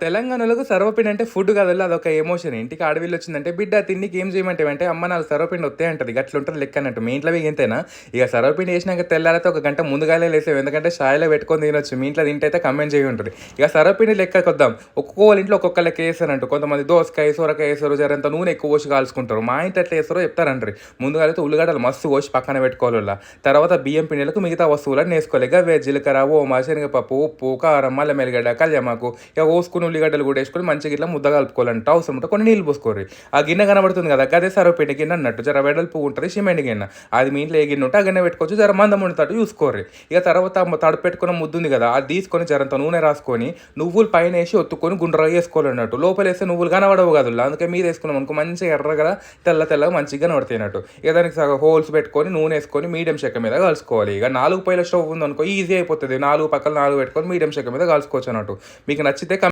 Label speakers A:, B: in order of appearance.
A: తెలంగాణలో సర్వపిండి అంటే ఫుడ్ కాదు అదొక ఎమోషన్ ఇంటికి అడవిలో వచ్చిందంటే బిడ్డ తిండికి ఏం చేయమంటే అంటే అమ్మ నాకు సర్వపిండి వస్తే అంటది. గట్ల ఉంటుంది లెక్క అన్నట్టు. మీ ఇంట్లో మీకు ఎంతైనా ఇక సర్వపిండి వేసినాక తెల్లారైతే ఒక గంట ముందుగానే లేసాం ఎందుకంటే షాయిలో పెట్టుకొని తినొచ్చు. మీ ఇంట్లో తింటే అయితే కమెంట్ చేయి ఉంటుంది. ఇక సర్వపిండి లెక్కకి వద్దాం ఒక్కొక్క ఇంట్లో ఒక్కొక్క లెక్క వేస్తారంట కొంతమంది దోసకాయ సొరకాయ వేస్తారు. జరంత నూనె ఎక్కువ పోసి కాల్చుకుంటారు. మా ఇంట్లో ఎట్లా వేస్తారో చెప్తారంటారు. ముందుగా అయితే ఉల్లిగడ్డలు మస్తు పోసి పక్కన పెట్టుకోవాలి వాళ్ళ. తర్వాత బియ్యం పిండిలకు మిగతా వస్తువులను వేసుకోవాలి. ఇక వే- జీలకర్ర ఓమా శనగపప్పు ఉప్పు కారం మల్ల మెల్లిగడ్డ కళ్యామాకు. ఇక కొన్ని ఉల్లిగడ్డలు కూడా వేసుకొని మంచిగా ఇట్లా ముద్ద కలుపుకోవాలంట. అవసరం ఉంటే కొన్ని నీళ్ళు పోసుకోరు ఆ గిన్నె కనబడుతుంది కదా అదే సరవపేట గిన్నె అన్నట్టు. జర వెడల్పు ఉంటుంది సిమెంట్ గిన్నె. అది మీ ఇంట్లో ఏ గిన్నె ఉంటే ఆ గిన్నె పెట్టుకోవచ్చు. జర మందం ఉండేటట్టు చూసుకోరు ఇక తర్వాత మ- పెట్టుకున్న ముద్దు ఉంది కదా అది తీసుకొని జరంత నూనె రాసుకొని నువ్వులు పైన వేసి ఒత్తుకొని గుండ్రగా వేసుకోవాలన్నట్టు. లోపల వేస్తే నువ్వులు కనబడవు కదా అందుకే మీరు వేసుకున్నాం అనుకో మంచిగా ఎర్రగా తెల్ల తెల్లగా మంచిగా కనబడతాయి అన్నట్టు. ఇక దానికి సగం హోల్స్ పెట్టుకొని నూనె వేసుకొని మీడియం చెక్క మీద కలుసుకోవాలి. ఇక నాలుగు పైల స్టవ్ ఉంది అనుకో ఈజీ అయిపోతుంది. నాలుగు పక్కల నాలుగు పెట్టుకొని మీడియం చెక్క మీద కలుసుకోవచ్చు అన్నట్టు. మీకు నచ్చితే